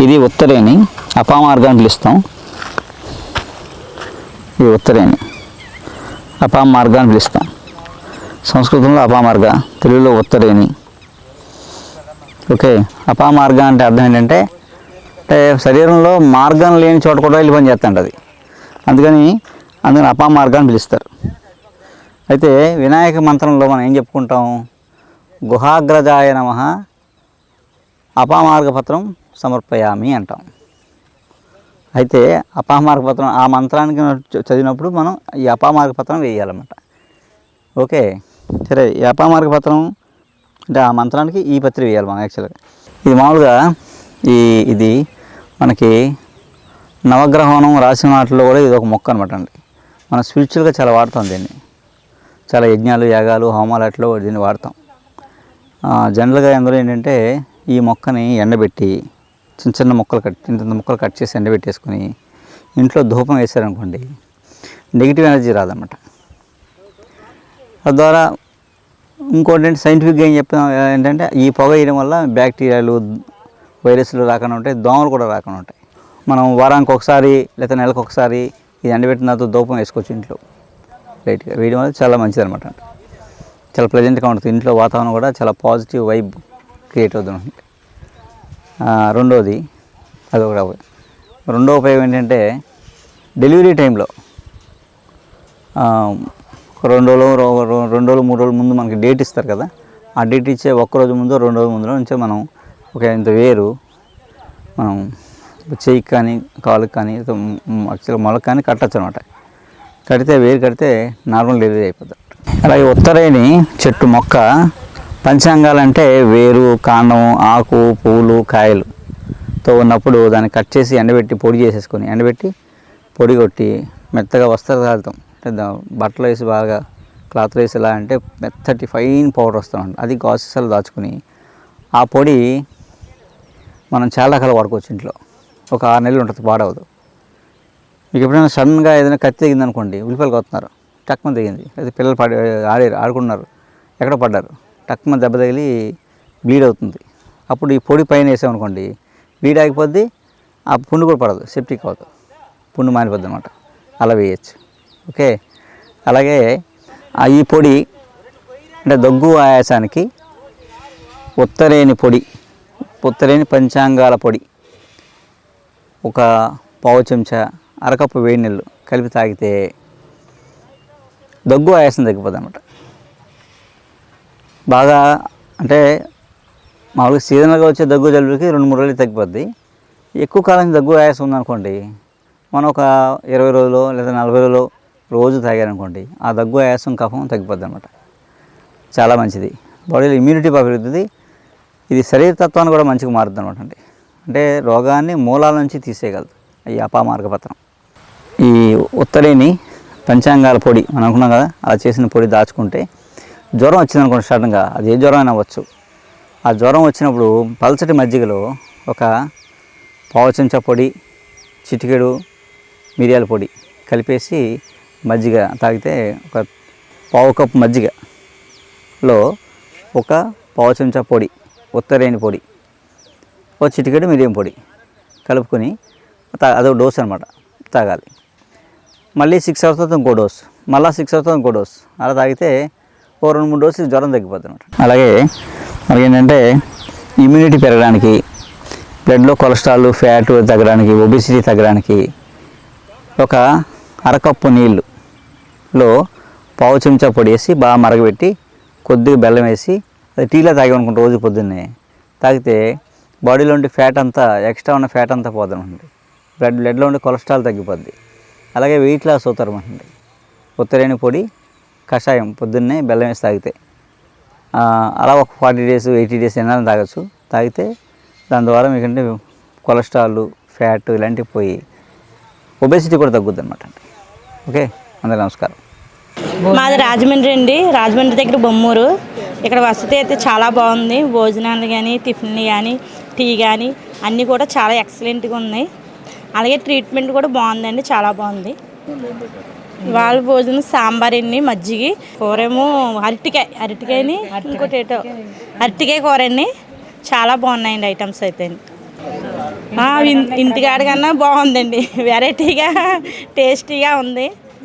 ఇది ఉత్తరేణి. అపామార్గం అని పిలుస్తాం. ఇది ఉత్తరేణి. అపామార్గ అని పిలుస్తాం. సంస్కృతంలో అపామార్గ తెలుగులో ఉత్తరేణి. ఓకే. అపామార్గ అంటే అర్థం ఏంటంటే అంటే శరీరంలో మార్గం లేని చోట కూడా వెళ్ళి పని అది. అందుకని అందుకని అపామార్గ అని పిలుస్తారు. అయితే వినాయక మంత్రంలో మనం ఏం చెప్పుకుంటాం? గుహాగ్రజాయ నమ. అపామార్గపత్రం సమర్పయామి అంటాం. అయితే అపామార్గపత్రం ఆ మంత్రానికి చదివినప్పుడు మనం ఈ అపామార్గపత్రం వేయాలన్నమాట. ఓకే? సరే ఈ అపామార్గపత్రం అంటే ఆ మంత్రానికి ఈ పత్రి వేయాలి మనం యాక్చువల్గా. ఇది మామూలుగా ఈ ఇది మనకి నవగ్రహణం రాసిన వాటిలో కూడా ఇది ఒక మొక్క అనమాట అండి. మనం స్పిరిచువల్గా చాలా వాడతాం దీన్ని. చాలా యజ్ఞాలు యాగాలు హోమాలు అట్లో దీన్ని వాడతాం. జనరల్గా ఎందులో ఏంటంటే ఈ మొక్కని ఎండబెట్టి చిన్న చిన్న ముక్కలు కట్ చిన్న చిన్న ముక్కలు కట్ చేసి ఎండబెట్టేసుకొని ఇంట్లో ధూపం వేసారనుకోండి నెగిటివ్ ఎనర్జీ రాదన్నమాట. తద్వారా ఇంకోటి సైంటిఫిక్గా ఏం చెప్పిన ఏంటంటే ఈ పొగ వేయడం వల్ల బ్యాక్టీరియాలు వైరస్లు రాకుండా ఉంటాయి దోమలు కూడా రాకుండా ఉంటాయి. మనం వారానికి ఒకసారి లేదా నెలకు ఒకసారి ఇది ఎండబెట్టిన తర్వాత ధూపం వేసుకోవచ్చు ఇంట్లో. లైట్గా వేయడం వల్ల చాలా మంచిది అనమాట చాలా ప్లెజెంట్గా ఉంటుంది. ఇంట్లో వాతావరణం కూడా చాలా పాజిటివ్ వైబ్ క్రియేట్ అవుతుంది. రెండోది అదొక రెండో ఉపయోగం ఏంటంటే డెలివరీ టైంలో రెండు రోజులు రెండు రోజులు మూడు రోజుల ముందు మనకి డేట్ ఇస్తారు కదా ఆ డేట్ ఇచ్చే ఒక్క రోజు ముందు రెండు రోజుల ముందు నుంచే మనం ఒక ఇంత వేరు మనం చెయ్యికి కానీ కాలుకి కానీ యాక్చువల్గా మొలకు కానీ కట్టచ్చు అనమాట కడితే వేరు కడితే నార్మల్ డెలివరీ అయిపోతుంది అలాగే ఉత్తరేణి చెట్టు మొక్క పంచాంగాలు అంటే వేరు కాండం ఆకు పువ్వులు కాయలుతో ఉన్నప్పుడు దాన్ని కట్ చేసి ఎండబెట్టి పొడి చేసేసుకొని ఎండబెట్టి పొడి కొట్టి మెత్తగా వస్త్రాలు తాగుతాం అంటే బట్టలు వేసి బాగా క్లాత్లు వేసి ఎలా అంటే మెత్తటి ఫైన్ పౌడర్ వస్తామండి అది గాసెస్లో దాచుకుని ఆ పొడి మనం చాలా రకాలు వాడుకోవచ్చు ఇంట్లో. ఒక ఆరు నెలలు ఉంటుంది పాడవదు మీకు ఎప్పుడైనా సడన్గా ఏదైనా కత్తి తెగింది అనుకోండి ఉల్లిపాయలు కొత్తున్నారు టక్మని తెగింది. అయితే పిల్లలు పడి ఆడారు ఆడుకున్నారు ఎక్కడ పడ్డారు? టక్మ దెబ్బ తగిలి బ్లీడ్ అవుతుంది. అప్పుడు ఈ పొడి పైన వేసామనుకోండి బ్లీడ్ ఆగిపోద్ది ఆ పుండు కూడా పడదు సెప్టిక్ అవుతుంది పుండు మానిపోద్ది అనమాట అలా వేయచ్చు. ఓకే? అలాగే ఆ ఈ పొడి అంటే దగ్గు ఆయాసానికి ఉత్తరేని పొడి ఉత్తరేని పంచాంగాల పొడి ఒక పావు చెంచా అరకప్పు వేడి నీళ్ళు కలిపి తాగితే దగ్గు ఆయాసం తగ్గిపోతుంది అనమాట బాగా అంటే మామూలుగా సీజనల్గా వచ్చే దగ్గు జలుబుకి రెండు మూడు రోజులు తగ్గిపోద్ది. ఎక్కువ కాలం దగ్గు ఆయాసం ఉందనుకోండి మనం ఒక ఇరవై రోజులు లేదా నలభై రోజులు రోజు తాగారనుకోండి ఆ దగ్గు ఆయాసం కఫం తగ్గిపోద్ది అనమాట చాలా మంచిది. బాడీలో ఇమ్యూనిటీ పెరుగుతుంది ఇది శరీర తత్వాన్ని కూడా మంచిగా మారుద్ది అనమాట అండి. అంటే రోగాన్ని మూలాల నుంచి తీసేయగలదు. ఈ అపామార్గపత్రం ఈ ఉత్తరేని పంచాంగాల పొడి మనం అనుకున్నాం కదా అలా చేసిన పొడి దాచుకుంటే జ్వరం వచ్చింది అనుకోండి సడన్గా అది ఏ జ్వరం అయినా అవ్వచ్చు. ఆ జ్వరం వచ్చినప్పుడు పల్చటి మజ్జిగలో ఒక పావు చెంచా పొడి చిటికెడు మిరియాల పొడి కలిపేసి మజ్జిగ తాగితే ఒక పావు కప్పు మజ్జిగలో ఒక పావు చెంచా పొడి ఉత్తరేని పొడి ఓ చిటికెడు మిరియం పొడి కలుపుకొని తా అదో డోస్ అనమాట తాగాలి. మళ్ళీ సిక్స్ అవర్స్ తర్వాత ఇంకో డోస్ మళ్ళీ సిక్స్ అవర్స్ తర్వాత ఇంకో డోస్ అలా తాగితే ఓ రెండు మూడు రోజులు జ్వరం తగ్గిపోతుంది అలాగే మనకి ఏంటంటే ఇమ్యూనిటీ పెరగడానికి బ్లడ్లో కొలెస్ట్రాల్ ఫ్యాట్ తగ్గడానికి ఒబిసిటీ తగ్గడానికి ఒక అరకప్పు నీళ్ళులో పావు చెంచా పొడి వేసి బాగా మరగబెట్టి కొద్దిగా బెల్లం వేసి అది టీలో తాగామనుకుంటే రోజు పొద్దున్నే తాగితే బాడీలో ఉండే ఫ్యాట్ అంతా ఎక్స్ట్రా ఉన్న ఫ్యాట్ అంతా పోతుందండి బ్లడ్ బ్లడ్లో ఉండే కొలెస్ట్రాల్ తగ్గిపోద్ది. అలాగే వెయిట్ లాస్ అవుతారు అనమాట ఉత్తరేణి పొడి కషాయం పొద్దున్నే బెల్లం వేసి తాగితే. అలా ఒక ఫార్టీ డేస్ ఎయిటీ డేస్ అయినా తాగొచ్చు? తాగితే దాని ద్వారా మీకంటే కొలెస్ట్రాల్ ఫ్యాట్ ఇలాంటివి పోయి ఒబేసిటీ కూడా తగ్గుద్ది అనమాట ఓకే? అందరూ నమస్కారం. మాది రాజమండ్రి అండి. రాజమండ్రి దగ్గర బొమ్మూరు. ఇక్కడ వసతి అయితే చాలా బాగుంది. భోజనాలు కానీ టిఫిన్లు కానీ టీ కానీ అన్నీ కూడా చాలా ఎక్సలెంట్గా ఉన్నాయి. అలాగే ట్రీట్మెంట్ కూడా బాగుందండి. చాలా బాగుంది. వాళ్ళ భోజనం సాంబార్ అండి మజ్జిగి కూరేమో అరటికాయ అరటికాయని ఇంకోటి ఏటో అరటికాయ కూర అండి చాలా బాగున్నాయండి ఐటమ్స్ అయితే. ఇంటికాడ కన్నా బాగుందండి. వెరైటీగా టేస్టీగా ఉంది.